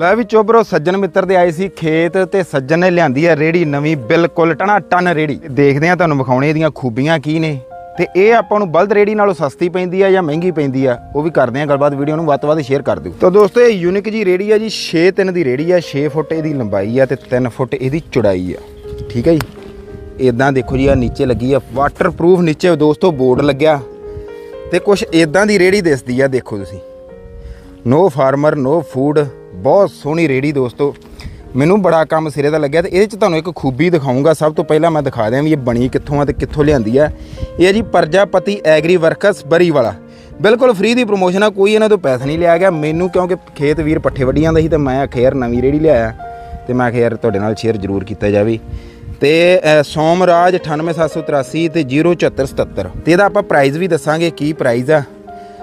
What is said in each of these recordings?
ਲੈ ਵੀ ਚੋਬਰੋ, ਸੱਜਣ ਮਿੱਤਰ ਦੇ ਆਏ ਸੀ ਖੇਤ ਤੇ ਸੱਜਣ ਨੇ ਲਿਆਂਦੀ ਹੈ ਰੇੜੀ ਨਵੀਂ, ਬਿਲਕੁਲ ਟਣਾ ਟਨ ਰੇੜੀ। ਦੇਖਦੇ ਆ ਤੁਹਾਨੂੰ ਵਿਖਾਉਣੇ ਇਹਦੀਆਂ ਖੂਬੀਆਂ ਕੀ ਨੇ। ਤੇ ਇਹ ਆਪਾਂ ਨੂੰ ਬਲਦ ਰੇੜੀ ਨਾਲੋਂ ਸਸਤੀ ਪੈਂਦੀ ਆ ਜਾਂ ਮਹਿੰਗੀ ਪੈਂਦੀ ਆ, ਉਹ ਵੀ ਕਰਦੇ ਆ ਗੱਲਬਾਤ, ਵੀਡੀਓ ਨੂੰ ਵੱਧ ਤੋਂ ਵੱਧ ਸ਼ੇਅਰ ਕਰ ਦਿਓ। ਤਾਂ ਦੋਸਤੋ, ਇਹ ਯੂਨਿਕ ਜੀ ਰੇੜੀ ਆ ਜੀ 6 3 ਦੀ ਰੇੜੀ ਆ 6 ਫੁੱਟ ਇਹਦੀ ਲੰਬਾਈ ਆ ਤੇ 3 ਫੁੱਟ ਇਹਦੀ ਚੌੜਾਈ ਆ। ਠੀਕ ਹੈ ਜੀ? ਇਦਾਂ ਦੇਖੋ ਜੀ ਆ ਨੀਚੇ ਲੱਗੀ ਆ ਵਾਟਰਪ੍ਰੂਫ ਨੀਚੇ ਦੋਸਤੋ ਬੋਰਡ ਲੱਗਿਆ। ਤੇ ਕੁਝ ਇਦਾਂ ਦੀ ਰੇੜੀ ਦਿਸਦੀ ਆ, ਦੇਖੋ ਤੁਸੀਂ। ਨੋ ਫਾਰਮਰ ਨੋ ਫੂਡ ਬਹੁਤ ਸੋਹਣੀ ਰੇੜੀ ਦੋਸਤੋ। ਮੈਨੂੰ ਬੜਾ ਕੰਮ ਸਿਰੇ ਦਾ ਲੱਗਿਆ ਤੇ ਇਹਦੇ ਚ ਤੁਹਾਨੂੰ ਇੱਕ ਖੂਬੀ ਦਿਖਾਉਂਗਾ ਸਭ ਤੋਂ ਪਹਿਲਾਂ ਮੈਂ ਦਿਖਾ ਦਿਆਂ ਵੀ ਇਹ ਬਣੀ ਕਿੱਥੋਂ ਆ ਤੇ ਕਿੱਥੋਂ ਲਿਆਂਦੀ ਆ। ਇਹ ਹੈ ਜੀ ਪਰਜਾਪਤੀ ਐਗਰੀ ਵਰਕਰਸ ਬਰੀ ਵਾਲਾ। ਬਿਲਕੁਲ ਫ੍ਰੀ ਦੀ ਪ੍ਰੋਮੋਸ਼ਨ ਆ ਕੋਈ ਇਹਨਾਂ ਤੋਂ ਪੈਸਾ ਨਹੀਂ ਲਿਆ ਗਿਆ। ਮੈਨੂੰ ਕਿਉਂਕਿ ਖੇਤ ਵੀਰ ਪੱਠੇ ਵੱਢੀ ਦਾ ਸੀ ਤੇ ਮੈਂ ਆਖਿਆ ਯਾਰ ਨਵੀਂ ਰੇੜੀ ਲਿਆਇਆ। ਤੇ ਮੈਂ ਆਖਿਆ ਯਾਰ ਤੁਹਾਡੇ ਨਾਲ ਸ਼ੇਅਰ ਜ਼ਰੂਰ ਕੀਤਾ ਜਾਵੇ। ਤੇ ਅ, ਸੋਮਰਾਜ 98783 ਤੇ 07477 ਤੇ ਇਹਦਾ ਆਪਾਂ ਪ੍ਰਾਈਜ਼ ਵੀ ਦੱਸਾਂਗੇ ਕੀ ਪ੍ਰਾਈਜ਼ ਆ।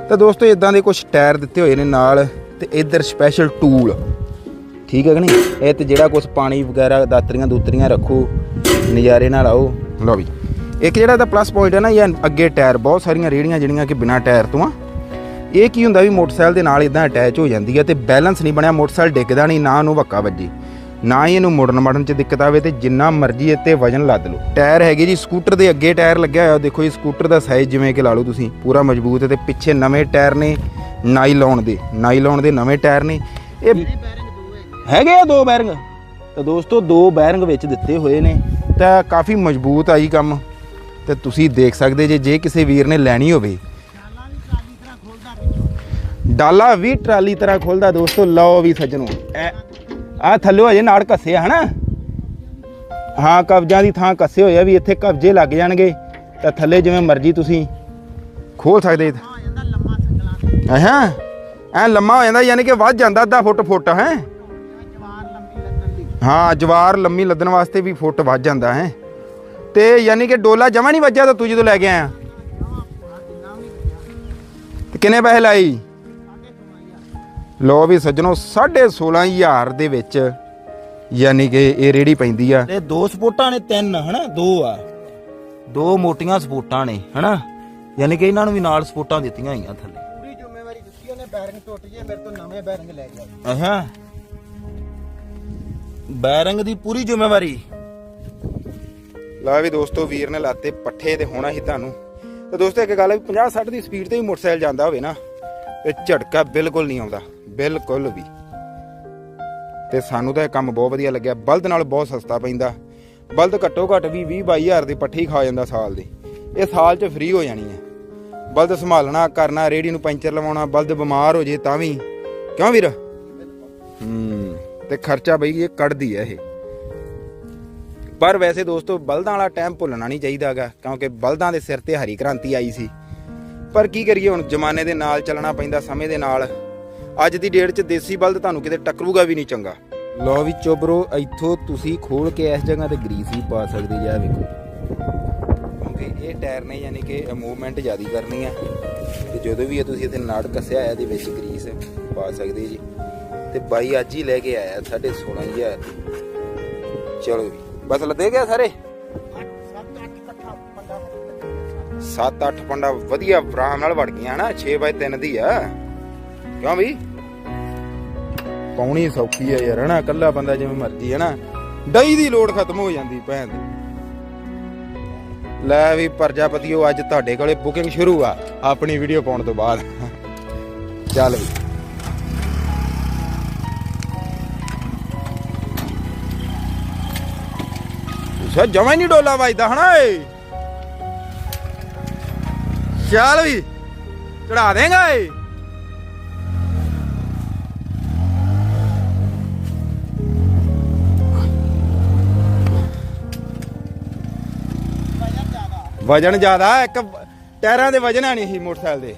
ਤਾਂ ਦੋਸਤੋ ਇਦਾਂ ਦੇ ਕੁਝ ਟਾਇਰ ਦਿੱਤੇ ਹੋਏ ਨੇ ਨਾਲ। ਤੇ ਇਧਰ ਸਪੈਸ਼ਲ ਟੂਲ ਠੀਕ ਹੈ ਕਿ ਨਹੀਂ? ਇਹ ਤੇ ਜਿਹੜਾ ਕੁਝ ਪਾਣੀ ਵਗੈਰਾ, ਦਾਤਰੀਆਂ ਦੂਤਰੀਆਂ ਰੱਖੋ, ਨਜ਼ਾਰੇ ਨਾਲ ਆਓ। ਲਓ ਵੀ। ਇੱਕ ਜਿਹੜਾ ਦਾ ਪਲੱਸ ਪੁਆਇੰਟ ਹੈ ਨਾ, ਇਹ ਅੱਗੇ ਟਾਇਰ ਬਹੁਤ ਸਾਰੀਆਂ ਰੇੜੀਆਂ ਜਿਹੜੀਆਂ ਕਿ ਬਿਨਾ ਟਾਇਰ ਤੋਂ ਆ। ਇਹ ਕੀ ਹੁੰਦਾ ਵੀ ਮੋਟਰਸਾਈਕਲ ਦੇ ਨਾਲ ਇਦਾਂ ਅਟੈਚ ਹੋ ਜਾਂਦੀ ਹੈ ਤੇ ਬੈਲੈਂਸ ਨਹੀਂ ਬਣਿਆ, ਮੋਟਰਸਾਈਕਲ ਡਿੱਗਦਾ ਨਹੀਂ, ਨਾ ਉਹਨੂੰ ਵੱਕਾ ਵੱਜੀ। ਨਾ ਹੀ ਇਹਨੂੰ ਮੁੜਨ ਮੜਨ ਚ ਦਿੱਕਤ ਆਵੇ ਤੇ ਜਿੰਨਾ ਮਰਜ਼ੀ ਇੱਥੇ ਵਜਨ ਲੱਦ ਲਓ। ਟਾਇਰ ਹੈਗੇ ਜੀ ਸਕੂਟਰ ਦੇ ਅੱਗੇ ਟਾਇਰ ਲੱਗਿਆ ਹੋਇਆ, ਦੇਖੋ ਜੀ ਸਕੂਟਰ ਦਾ ਸਾਈਜ਼ ਜਿਵੇਂ ਕਿ ਲਾ ਲਓ ਤੁਸੀਂ, ਪੂਰਾ ਮਜ਼ਬੂਤ ਹੈ ਤੇ ਪਿੱਛੇ ਨਵੇਂ ਟਾਇਰ ਨੇ। ਨਾਈਲੌਨ ਦੇ ਨਾਈਲੌਨ ਦੇ ਨਵੇਂ ਟਾਇਰ ਨੇ। ਇਹ ਹੈਗੇ ਆ ਦੋ ਬੈਰਿੰਗ। ਤਾਂ ਦੋਸਤੋ ਦੋ ਬੈਰਿੰਗ ਵਿੱਚ ਦਿੱਤੇ ਹੋਏ ਨੇ। ਤਾਂ ਕਾਫੀ ਮਜ਼ਬੂਤ ਆ ਜੀ ਕੰਮ। ਤੇ ਤੁਸੀਂ ਦੇਖ ਸਕਦੇ ਜੇ ਜੇ ਕਿਸੇ ਵੀਰ ਨੇ ਲੈਣੀ ਹੋਵੇ। ਡਾਲਾ ਵੀ ਟਰਾਲੀ ਤਰ੍ਹਾਂ ਖੋਲਦਾ ਦੋਸਤੋ ਲਓ ਵੀ ਸੱਜਣੋ। ਆ ਥੱਲੇ ਅਜੇ ਨਾੜ ਕੱਸੇ ਹਨਾ? ਹਾਂ ਕਬਜ਼ਾਂ ਦੀ ਥਾਂ ਕੱਸੇ ਹੋਏ ਆ ਵੀ ਇੱਥੇ ਕਬਜੇ ਲੱਗ ਜਾਣਗੇ। ਤਾਂ ਥੱਲੇ ਜਿਵੇਂ ਮਰਜ਼ੀ ਤੁਸੀਂ ਖੋਲ ਸਕਦੇ ਹਾਂ ਐ ਲੰਮਾ ਹੋ ਜਾਂਦਾ, ਯਾਨੀ ਕਿ ਵੱਧ ਜਾਂਦਾ ਅੱਧਾ ਫੁੱਟ ਫੁੱਟ, ਹੈ? ਹਾਂ, ਜਵਾਰ ਲੰਮੀ ਲੱਦਣ ਵਾਸਤੇ ਵੀ ਫੁੱਟ ਵੱਧ ਜਾਂਦਾ, ਹੈ? ਤੇ ਯਾਨੀ ਕਿ ਡੋਲਾ ਜਮਾ ਨਹੀਂ ਵੱਜਿਆ ਤਾਂ ਤੂੰ ਜਦੋਂ ਲੈ ਕੇ ਆਇਆ? ਤੇ ਕਿੰਨੇ ਪੈਸੇ ਲਾਈ? ਲੋ ਵੀ ਸੱਜਣੋ 16500 ਦੇ ਵਿੱਚ ਯਾਨੀ ਕਿ ਇਹ ਰੇੜੀ ਪੈਂਦੀ ਆ। ਤੇ ਦੋ ਸਪੋਟਾਂ ਨੇ ਤਿੰਨ, ਹਨਾ? ਦੋ ਆ। ਦੋ ਮੋਟੀਆਂ ਸਪੋਟਾਂ ਨੇ, ਹਨਾ? ਯਾਨੀ ਕਿ ਇਹਨਾਂ ਨੂੰ ਵੀ ਨਾਲ ਸਪੋਟਾਂ ਦਿੱਤੀਆਂ ਹੋਈਆਂ ਥੱਲੇ। ਪੂਰੀ ਜ਼ਿੰਮੇਵਾਰੀ ਦਿੱਤੀ ਉਹਨੇ ਬੈਰਿੰਗ ਟੁੱਟ ਜੇ ਮੇਰੇ ਤੋਂ ਨਵੇਂ ਬੈਰਿੰਗ ਲੈ ਗਿਆ ਅਹਾਂ। ਬੈਰੰਗ ਦੀ ਪੂਰੀ ਜ਼ਿੰਮੇਵਾਰੀ। ਲਾ ਵੀ ਦੋਸਤੋ ਵੀਰ ਨੇ ਲਾਤੇ ਪੱਠੇ ਤੇ ਹੋਣਾ ਹੀ ਤੁਹਾਨੂੰ। ਤੇ ਦੋਸਤੋ ਇੱਕ ਗੱਲ ਹੈ 50 60 ਦੀ ਸਪੀਡ ਤੇ ਵੀ ਮੋਟਰਸਾਈਕਲ ਜਾਂਦਾ ਹੋਵੇ ਨਾ ਤੇ ਝਟਕਾ ਬਿਲਕੁਲ ਨਹੀਂ ਆਉਂਦਾ। ਬਿਲਕੁਲ ਵੀ। ਤੇ ਸਾਨੂੰ ਤਾਂ ਇਹ ਕੰਮ ਬਹੁਤ ਵਧੀਆ ਲੱਗਿਆ। ਬਲਦ ਨਾਲ ਬਹੁਤ ਸਸਤਾ ਪੈਂਦਾ। ਬਲਦ ਘੱਟੋ ਘੱਟ ਵੀ 20 22000 ਦੀ ਪੱਠੀ ਖਾ ਜਾਂਦਾ ਸਾਲ ਦੀ। ਇਹ ਸਾਲ 'ਚ ਫ੍ਰੀ ਹੋ ਜਾਣੀ ਹੈ। ਬਲਦ ਸੰਭਾਲਣਾ, ਕਰਨਾ, ਰੇੜੀ ਨੂੰ ਪੈਂਚਰ ਲਵਾਉਣਾ, ਬਲਦ ਬਿਮਾਰ ਹੋ ਜੇ ਤਾਂ ਵੀ। ਕਿਉਂ ਵੀਰ? ਹੂੰ, ਤੇ ਖਰਚਾ ਬਈ ਇਹ ਕੱਢਦੀ ਹੈ ਇਹ। ਪਰ ਵੈਸੇ ਦੋਸਤੋ, ਬਲਦਾਂ ਵਾਲਾ ਟਾਈਮ ਭੁੱਲਣਾ ਨਹੀਂ ਚਾਹੀਦਾਗਾ ਕਿਉਂਕਿ ਬਲਦਾਂ ਦੇ ਸਿਰ ਤੇ ਹਰੀ ਕ੍ਰਾਂਤੀ ਆਈ ਸੀ। ਪਰ ਕੀ ਕਰੀਏ ਹੁਣ, ਜ਼ਮਾਨੇ ਦੇ ਨਾਲ ਚੱਲਣਾ ਪੈਂਦਾ ਸਮੇਂ ਦੇ ਨਾਲ। ਅੱਜ ਦੀ ਡੇਟ 'ਚ ਦੇਸੀ ਬਲਦ ਤੁਹਾਨੂੰ ਕਿਤੇ ਟੱਕਰੂਗਾ ਵੀ ਨਹੀਂ ਚੰਗਾ। ਲੋ ਵੀ ਚੋਬਰੋ, ਇੱਥੋਂ ਤੁਸੀਂ ਖੋਲ ਕੇ ਇਸ ਜਗ੍ਹਾ ਤੇ ਗਰੀਸ ਵੀ ਪਾ ਸਕਦੇ ਜੀ ਵੇਖੋ। ਇਹ ਟਾਇਰ ਨੇ ਯਾਨੀ ਕਿ ਮੂਵਮੈਂਟ ਜ਼ਿਆਦੀ ਕਰਨੀ ਹੈ ਤੇ ਜਦੋਂ ਵੀ ਇਹ ਤੁਸੀਂ ਇੱਥੇ ਨਾੜ ਕੱਸਿਆ ਹੈ ਇਹਦੇ ਵਿੱਚ ਗਰੀਸ ਪਾ ਸਕਦੇ ਜੀ। ਤੇ ਬਾਈ ਅੱਜ ਹੀ ਲੈ ਕੇ ਆਇਆ 16500 ਚਲੋ ਵੀ ਬਸ ਲੱਦੇ ਗਿਆ ਸਾਰੇ? 7-8 ਪੰਡਾ ਵਧੀਆ ਆਰਾਮ ਨਾਲ ਵੜ ਗਈਆਂ ਹਨਾ 6 ਬਾਈ 3 ਦੀ ਆ। ਕਿਉਂ ਵੀ ਪਾਉਣੀ ਸੌਖੀ ਆ ਯਾਰ, ਹਨਾ? ਕੱਲਾ ਬੰਦਾ ਜਿਵੇਂ ਮਰਜ਼ੀ, ਹਨਾ? ਡਈ ਦੀ ਲੋੜ ਖਤਮ ਹੋ ਜਾਂਦੀ ਭੈਣ ਦੀ। ਲੈ ਵੀ ਪ੍ਰਜਾਪਤੀਓ, ਅੱਜ ਤੁਹਾਡੇ ਕੋਲੇ ਬੁਕਿੰਗ ਸ਼ੁਰੂ ਆ। ਆਪਣੀ ਵੀਡੀਓ ਪਾਉਣ ਤੋਂ ਬਾਅਦ। ਚੱਲ ਵੀ। ਸਾ ਜਮਾ ਹੀ ਨਹੀਂ ਡੋਲਾ ਵੱਜਦਾ ਹਨਾ ਏ ਚੱਲ ਵੀ। ਚੜਾ ਦੇਗਾ ਏ ਵਜਨ ਜ਼ਿਆਦਾ, ਇੱਕ ਟਾਇਰਾਂ ਦੇ ਵਜਨ ਨਹੀਂ ਸੀ ਮੋਟਰਸਾਈਕਲ ਦੇ।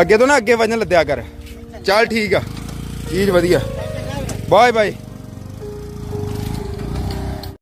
ਅੱਗੇ ਤੋਂ ਨਾ ਅੱਗੇ ਵਜਨ ਲੱਦਿਆ ਕਰ। ਚੱਲ ਠੀਕ ਆ। ਚੀਜ਼ ਵਧੀਆ। Bye bye.